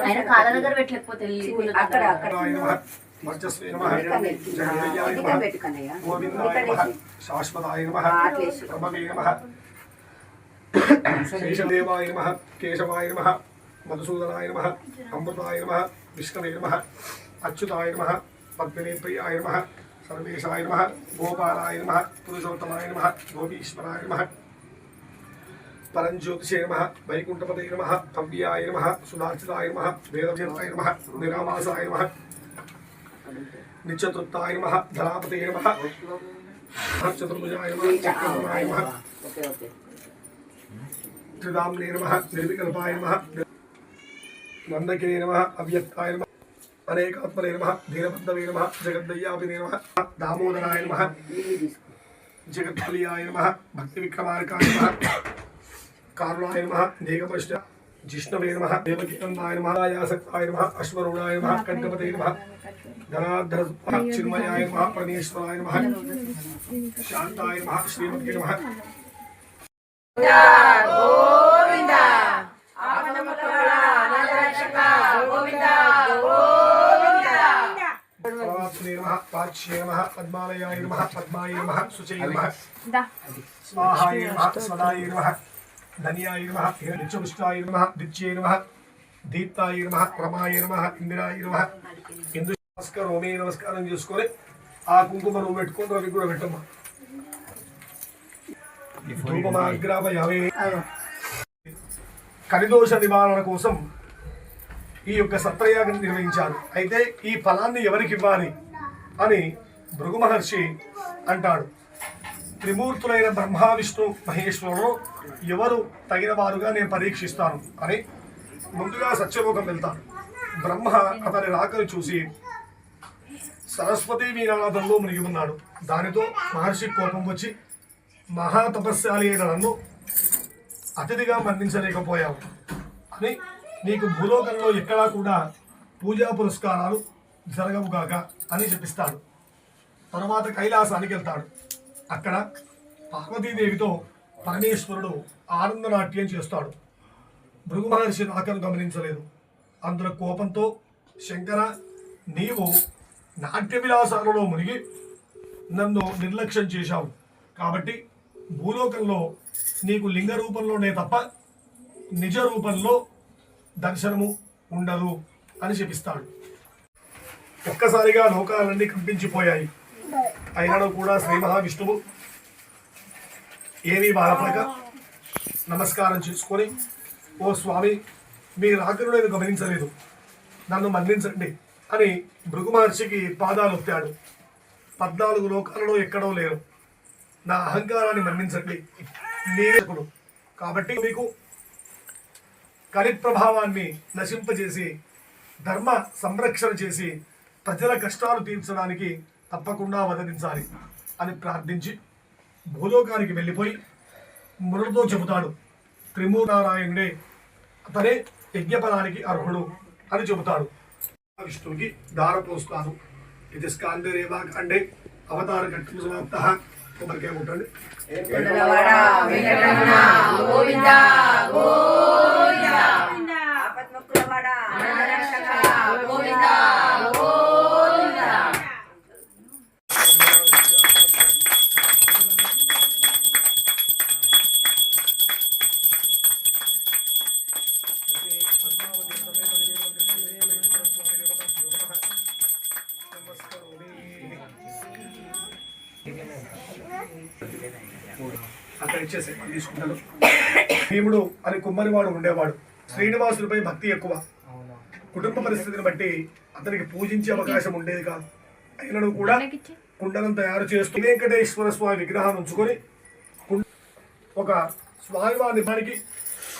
ఆయన కాళ్ళ దగ్గర పెట్టలేకపోతే అక్కడ అక్కడ. శాశ్వతాయ నమః. ప్రభవే నమః శేషదేవాయ నమః కేశవాయ నమః మధుసూదనాయ నమః అమృతాయ నమః విష్ణవే నమః అచ్యుతాయ నమః పద్మినీ ప్రియాయ నమః సర్వేశాయ నమ గోపాలాయ నమ పురుషోత్తమాయ నమ గోపీశ్వరాయ నమ పరంజ్యోతిషే నమ వైకుంఠపదే నమ పవ్యాయ నమ సుధార్చితాయ నమ వేదవ్యంతాయ నమ నిరామాసాయ నమ నిత్యతృప్తాయ నమ ధరాపతే నమ చతుర్భుజాయ నమ చక్రవర్ణాయ నమ ఓకే త్రిదాంనే నమ నిర్వికల్పాయ నమ నందకే నమ అవ్యక్తాయ నమ అనేకాత్మనే నమ ధీరబద్ధవే నమ జగద్దయ్యాపినే నమ దామోదరాయ నమ నీళ్ళు తీసుకో జగత్ఫలియాయ నమ భక్తి విక్రమార్కాయ నమ కారుణాయ నమ దేగపశ్చ జిష్ణవే నమ దేవకీనందాయ నమ ఆయాసక్తాయ నమ అశ్వరూఢాయ నమ కంఠపతే నమ ధనాధర చిన్మయాయ నమ పరమేశ్వరాయ నమ శాంతాయ నమ శ్రీమతి నమ పరమాత్మనే నమ పాచ్యే నమ పద్మాలయాయ నమ పద్మాయ నమ శుచై నమ స్వాహాయ నమ స్వదాయ నమ ధన్యాయ నమ నిత్యపుష్టాయ నమ దిత్యే నమ దీప్తాయ నమ రమాయ నమ ఇందిరాయ నమ ఇందు నమస్కారం ఓమే నమస్కారం చేసుకొని ఆ కుంకుమ నువ్వు పెట్టుకొని రవి కూడా పెట్టమ్మా. కనిదోష నివారణ కోసం ఈ యొక్క సత్రయాగం నిర్వహించారు. అయితే ఈ ఫలాన్ని ఎవరికి ఇవ్వాలి? అని భృగు మహర్షి అంటాడు. త్రిమూర్తులైన బ్రహ్మ విష్ణు మహేశ్వరులు ఎవరు తగిన వారుగా నేను పరీక్షిస్తాను అని ముందుగా సత్యలోకం వెళ్తాను బ్రహ్మ అతని రాకను చూసి సరస్వతి వీరాధంలో మునిగి ఉన్నాడు. దానితో మహర్షి కోపం వచ్చి మహాతపస్శాలి అయిన నన్ను అతిథిగా మన్నించలేకపోయావు అని నీకు భూలోకంలో ఎక్కడా కూడా పూజా పురస్కారాలు జరగవుగాక అని చెప్పిస్తాడు. తర్వాత కైలాసానికి వెళ్తాడు. అక్కడ పార్వతీదేవితో పరమేశ్వరుడు ఆనందనాట్యం చేస్తాడు. భృగు మహర్షి రాకను గమనించలేదు. అందులో కోపంతో శంకర నీవు నాట్య విలాసాలలో మునిగి నన్ను నిర్లక్ష్యం చేశావు. కాబట్టి భూలోకంలో నీకు లింగ రూపంలోనే తప్ప నిజ రూపంలో దర్శనము ఉండదు అని చెప్పిస్తాడు. ఒక్కసారిగా లోకాలన్నీ కంపించిపోయాయి అయినను కూడా శ్రీ మహావిష్ణువు ఏమీ బాధపడక నమస్కారం చేసుకొని ఓ స్వామి మీ రాకను నేను గమనించలేదు. నన్ను మన్నించండి అని భృగు మహర్షికి పాదాలు ఒప్పాడు పద్నాలుగు లోకాలలో ఎక్కడో లేరు. నా అహంకారాన్ని మన్నించండి. నీకుడు కాబట్టి మీకు కలిప్రభావాన్ని నశింపజేసి ధర్మ సంరక్షణ చేసి ప్రజల కష్టాలు తీర్చడానికి తప్పకుండా అవతరించాలి అని ప్రార్థించి భూలోకానికి వెళ్ళిపోయి మునులతో చెబుతాడు. త్రిమూనారాయణుడే అతనే యజ్ఞపదానికి అర్హుడు అని చెబుతాడు. విష్ణువుకి దార పోస్తాను ఇది స్కాందరేవా అంటే అవతార ఘట్టం సమాప్త. కొబ్బరికాయ కొట్టండి గోవిందా. అక్కడ ఇచ్చేసే మళ్ళీ తీసుకుంటాను. భీముడు అని కుమ్మరివాడు ఉండేవాడు. శ్రీనివాసులపై భక్తి ఎక్కువ. కుటుంబ పరిస్థితిని బట్టి అతనికి పూజించే అవకాశం ఉండేది కాదు. అయినను కూడా కుండలం తయారు చేస్తూ వెంకటేశ్వర స్వామి విగ్రహాన్ని ఉంచుకొని ఒక స్వామివారి పనికి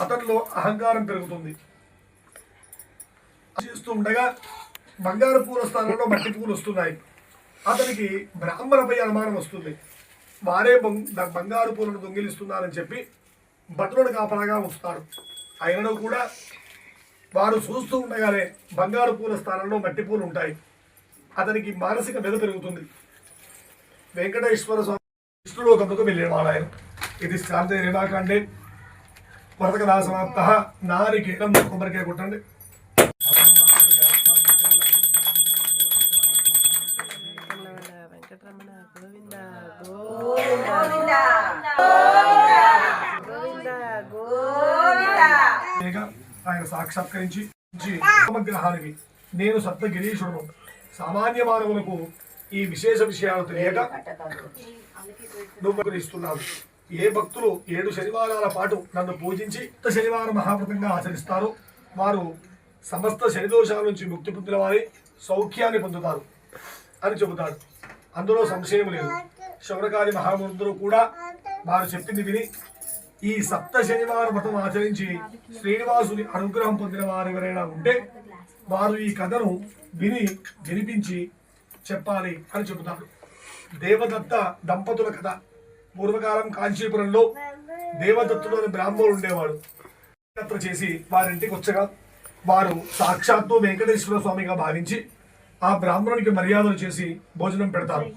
అతనిలో అహంకారం పెరుగుతుంది. చేస్తూ ఉండగా బంగారు పూల స్థానంలో మట్టి పూలు వస్తున్నాయి. అతనికి బ్రాహ్మణపై అనుమానం వస్తుంది. వారే బొం- బంగారు పూలను దొంగిలిస్తున్నారని చెప్పి భటులను కాపలాగా ఉంచుతారు అయినను కూడా వారు చూస్తూ ఉండగానే బంగారు పూల స్థానంలో మట్టి పూలు ఉంటాయి. అతనికి మానసిక మెద పెరుగుతుంది. వెంకటేశ్వర స్వామి విష్ణులోకముకు వెళ్ళేవాడు ఆయన ఇది శాంతి నిర్మాకండి కొరతకదా సమాప్త. నారికేళం కొబ్బరికాయ కొట్టండి. ఆయన సాక్షాత్కరించి గ్రహానికి నేను సప్తగిరీశుడును సామాన్య మానవులకు ఈ విశేష విషయాలు తెలియక నువ్వు ఏ భక్తులు ఏడు శనివారాల పాటు నన్ను పూజించి శనివారం మహావ్రతంగా ఆచరిస్తారు? వారు సమస్త శనిదోషాల నుంచి ముక్తి పొందిన వారి సౌఖ్యాన్ని పొందుతారు అని చెబుతాడు. అందులో సంశయం లేదు. శౌరకాది మహాముద్రులు కూడా వారు చెప్పింది విని ఈ సప్త శనివార వ్రతం ఆచరించి శ్రీనివాసుని అనుగ్రహం పొందిన వారు ఎవరైనా ఉంటే వారు ఈ కథను విని వినిపించి చెప్పాలి అని చెబుతారు. దేవదత్త దంపతుల కథ. పూర్వకాలం కాంచీపురంలో దేవదత్తుడు అనే బ్రాహ్మణుడు ఉండేవాడు. యాత్ర చేసి వారింటికి వచ్చగా వారు సాక్షాత్తు వెంకటేశ్వర స్వామిగా భావించి ఆ బ్రాహ్మణునికి మర్యాదలు చేసి భోజనం పెడతారు.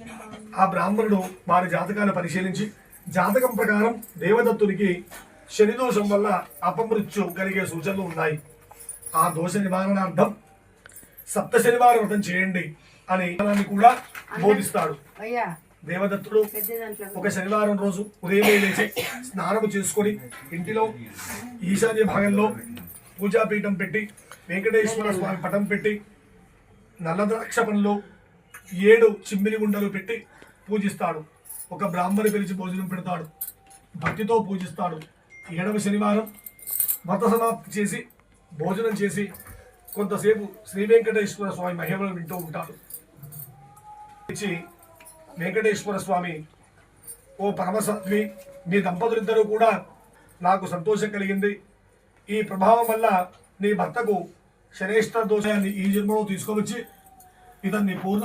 ఆ బ్రాహ్మణుడు వారి జాతకాన్ని పరిశీలించి జాతకం ప్రకారం దేవదత్తునికి శని దోషం వల్ల అపమృత్యు కలిగే సూచనలు ఉన్నాయి. ఆ దోష నివారణార్థం సప్త శనివారం వ్రతం చేయండి అని కూడా బోధిస్తాడు. అయ్యా దేవదత్తుడు ఒక శనివారం రోజు ఉదయమే లేచి స్నానము చేసుకొని ఇంటిలో ఈశాన్య భాగంలో పూజాపీఠం పెట్టి వెంకటేశ్వర స్వామి పటం పెట్టి నల్ల ద్రాక్ష పండ్లు ఏడు చిమ్మిలి గుండలు పెట్టి పూజిస్తాడు. ఒక బ్రాహ్మణి పిలిచి భోజనం పెడతాడు. భక్తితో పూజిస్తాడు. ఏడవ శనివారం వ్రత సమాప్తి చేసి భోజనం చేసి కొంతసేపు శ్రీ వెంకటేశ్వర స్వామి మహిమలు వింటూ ఉంటాడు. ఇచ్చి వెంకటేశ్వర స్వామి ఓ పరమసత్వి మీ దంపతులిద్దరూ కూడా నాకు సంతోషం కలిగింది. ఈ ప్రభావం వల్ల నీ భర్తకు శనేష్ట దోషాన్ని ఈ జన్మలో తీసుకువచ్చి ఇతన్ని పూర్ణ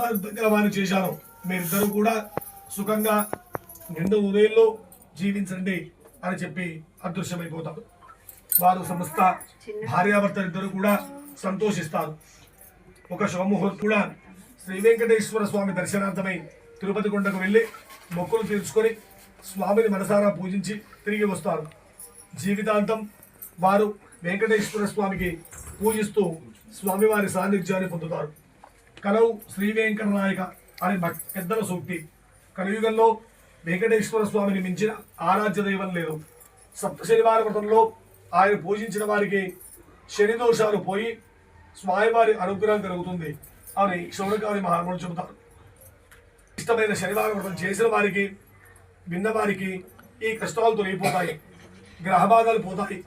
వారిని చేశాను. మీరిద్దరూ కూడా సుఖంగా నిండు ఉదయంలో జీవించండి అని చెప్పి అదృశ్యమైపోతారు. వారు సమస్త భార్యాభర్తలిద్దరూ కూడా సంతోషిస్తారు. ఒక శుభముహూర్తం కూడా శ్రీ వెంకటేశ్వర స్వామి దర్శనార్థమై తిరుపతి కొండకు వెళ్ళి మొక్కులు తీర్చుకొని స్వామిని మనసారా పూజించి తిరిగి వస్తారు. జీవితాంతం వారు వెంకటేశ్వర స్వామికి పూజిస్తూ స్వామివారి సాన్నిధ్యాన్ని పొందుతారు. కలవు శ్రీ వెంకట నాయక అనే పెద్దల సూక్తి. కలియుగంలో వెంకటేశ్వర స్వామిని మించిన ఆరాధ్య దైవం లేదు. సప్త శనివార వ్రతంలో ఆయన పూజించిన వారికి శని దోషాలు పోయి స్వామివారి అనుగ్రహం కలుగుతుంది అని శౌనకాది మహాత్ములు చెబుతారు. ఇష్టమైన శనివారం వ్రతం చేసిన వారికి విన్నవారికి ఈ కష్టాలు తొలగిపోతాయి. గ్రహబాధలు పోతాయి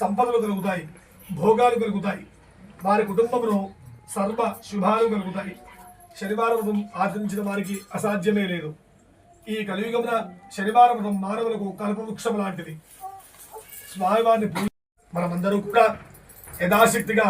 సంపదలు కలుగుతాయి భోగాలు కలుగుతాయి వారి కుటుంబంలో సర్వ శుభాలు కలుగుతాయి. శనివారం వ్రతం ఆచరించిన వారికి అసాధ్యమే లేదు. ఈ కలియుగమున శనివారం మానవులకు కల్పవృక్షం లాంటిది. స్వామివారిని మనమందరూ కూడా యథాశక్తిగా